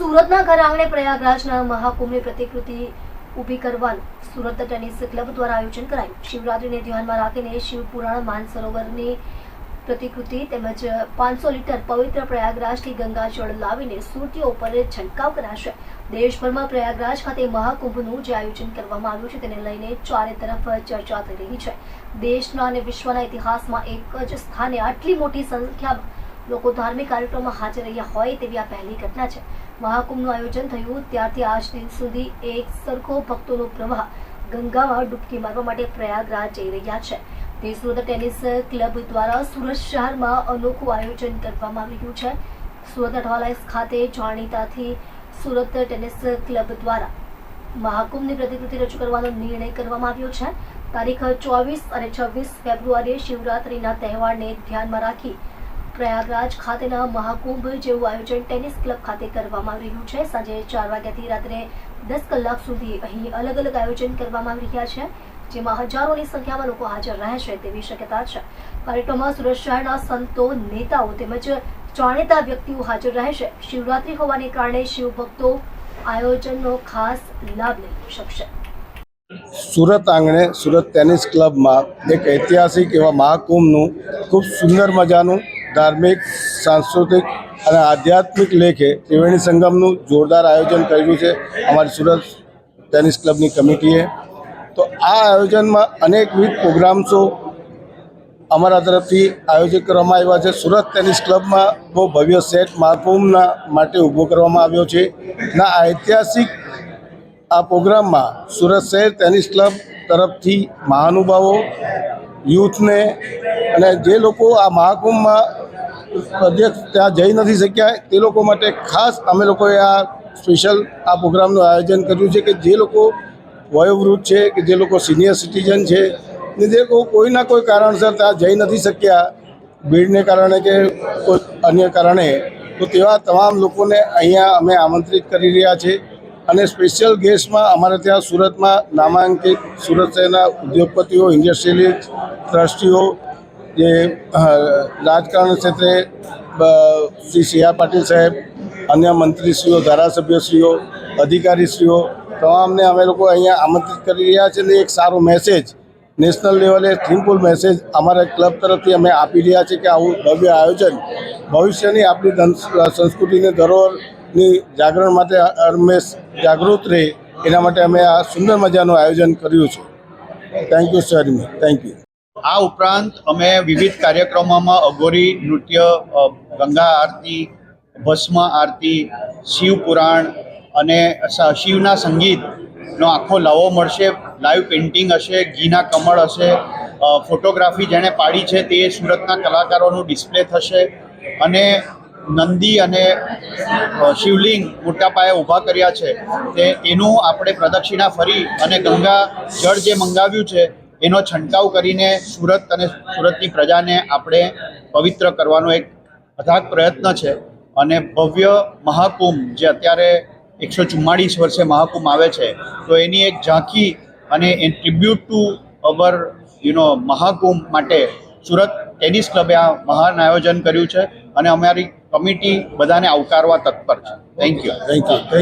સુરતના ઘર આંગણે પ્રયાગરાજના મહાકુંભની પ્રતિકૃતિ ઊભી કરવાનું સુરત ટેનિસ ક્લબ દ્વારા આયોજન કરાયું. શિવરાત્રીને ધ્યાનમાં રાખીને શિવ પુરાણ માનસરોવરની પ્રતિકૃતિ તેમજ પાંચસો લીટર પવિત્ર પ્રયાગરાજથી ગંગાજળ લાવીને સુરતીઓ ઉપર છંટકાવ કરાશે. દેશભરમાં પ્રયાગરાજ ખાતે મહાકુંભનું જે આયોજન કરવામાં આવ્યું છે તેને લઈને ચારે તરફ ચર્ચા થઈ રહી છે. દેશના અને વિશ્વના ઇતિહાસમાં એક જ સ્થાને આટલી મોટી સંખ્યામાં લોકો ધાર્મિક કાર્યક્રમમાં હાજર રહ્યા હોય તેવી આ પહેલી ઘટના છે. મહાકુંભનું આયોજન થયું. ત્યારથી આજ દિન સુધી એક સરખો ભક્તોનો પ્રવાહ ગંગામાં ડૂબકી મારવા માટે પ્રયાગરાજ જઈ રહ્યા છે. તે સુરત ટેનિસ ક્લબ દ્વારા સુરત શહેરમાં અનોખું આયોજન કરવામાં આવ્યું છે. સુરત અઠવાલાઇસ ખાતે જાણીતાથી સુરત ટેનિસ ક્લબ દ્વારા મહાકુંભની પ્રતિકૃતિ રજૂ કરવાનો નિર્ણય કરવામાં આવ્યો છે. તારીખ ચોવીસ અને છવ્વીસ ફેબ્રુઆરીએ શિવરાત્રીના તહેવારને ધ્યાનમાં રાખી પ્રયાગરાજ ખાતેના મહાકુંભ જેવું આયોજન ટેનિસ ક્લબ ખાતે કરવામાં આવી રહ્યું છે. સાંજે ચાર વાગ્યાથી રાત્રે દસ કલાક સુધી અહીં અલગ અલગ આયોજન કરવામાં આવી રહ્યા છે, જેમાં હજારોની સંખ્યામાં લોકો હાજર રહેશે તેવી શક્યતા છે. કાર્યક્રમમાં શહેરના સંતો, નેતાઓ તેમજ જાણીતા વ્યક્તિઓ હાજર રહેશે શિવરાત્રી હોવાને કારણે શિવભક્તો આયોજનનો ખાસ લાભ લઈ શકશે. સુરત આંગણે સુરત ટેનિસ ક્લબમાં એક ઐતિહાસિક એવા મહાકુંભનું ખૂબ સુંદર મજાનું ધાર્મિક, સાંસ્કૃતિક અને આધ્યાત્મિક લેખે ત્રિવેણી સંગમનું જોરદાર આયોજન કર્યું છે અમારી સુરત ટેનિસ ક્લબની કમિટીએ. તો આ આયોજનમાં અનેકવિધ પ્રોગ્રામ્સો અમારા તરફથી આયોજિત કરવામાં આવ્યા છે. સુરત ટેનિસ ક્લબમાં બહુ ભવ્ય સેટ મહાકુંભના માટે ઊભો કરવામાં આવ્યો છે. ના ઐતિહાસિક આ પ્રોગ્રામમાં સુરત શહેર ટેનિસ ક્લબ તરફથી મહાનુભાવો, યુથને અને જે લોકો આ મહાકુંભમાં અધ્યક્ષ ત્યાં જઈ નથી શક્યા. તે લોકો માટે ખાસ અમે લોકોએ આ સ્પેશિયલ આ પ્રોગ્રામનું આયોજન કર્યું છે કે જે લોકો વયોવૃદ્ધ છે, કે જે લોકો સિનિયર સિટીઝન છે, ને જે લોકો કોઈના કોઈ કારણસર ત્યાં જઈ નથી શક્યા. ભીડને કારણે કે કોઈ અન્ય કારણે. તો તેવા તમામ લોકોને અહીંયા અમે આમંત્રિત કરી રહ્યા છે. અને સ્પેશિયલ ગેસ્ટમાં અમારે ત્યાં સુરતમાં નામાંકિત સુરત શહેરના ઉદ્યોગપતિઓ, ઇન્ડસ્ટ્રીયલિસ્ટ, ટ્રસ્ટીઓ જે રાજકારણ ક્ષેત્રે શ્રી સી પાટીલ સાહેબ, અન્ય મંત્રીશ્રીઓ, ધારાસભ્યશ્રીઓ, અધિકારીશ્રીઓ, તમામને અમે લોકો અહીંયા આમંત્રિત કરી રહ્યા છે અને એક સારો મેસેજ નેશનલ લેવલે થીમફુલ મેસેજ અમારા ક્લબ તરફથી અમે આપી રહ્યા છીએ કે આવું ભવ્ય આયોજન ભવિષ્યની આપણી સંસ્કૃતિને ધરોહરની જાગરણ માટે હંમેશ જાગૃત રહે, એના માટે અમે આ સુંદર મજાનું આયોજન કર્યું છે. Thank you sir thank you આ ઉપરાંત અમે વિવિધ કાર્યક્રમોમાં અઘોરી નૃત્ય ગંગા આરતી, ભસ્મ આરતી, શિવ પુરાણ અને શિવના સંગીતનો આખો લાવો મળશે. લાઈવ પેઇન્ટિંગ હશે, ઘીના કમળ હશે ફોટોગ્રાફી જેણે પાડી છે તે સુરતના કલાકારોનું ડિસ્પ્લે થશે અને નંદી અને શિવલિંગ મોટા પાયે ઊભા કર્યા છે. તે, એનું આપણે પ્રદક્ષિણા ફરી અને ગંગા જળ જે મંગાવ્યું છે એનો છંટકાવ કરીને સુરત અને સુરતની પ્રજાને આપણે પવિત્ર કરવાનો એક અથાગ પ્રયત્ન છે અને ભવ્ય મહાકુંભ જે અત્યારે એકસો ચુમ્માળીસ વર્ષે મહાકુંભ આવે છે, તો એની એક ઝાંખી અને a tribute to our you know Mahakumbh માટે સુરત ટેનિસ ક્લબે આ મહાન આયોજન કર્યું છે અને અમારી કમિટી બધાને આવકારવા તત્પર છે. Thank you thank you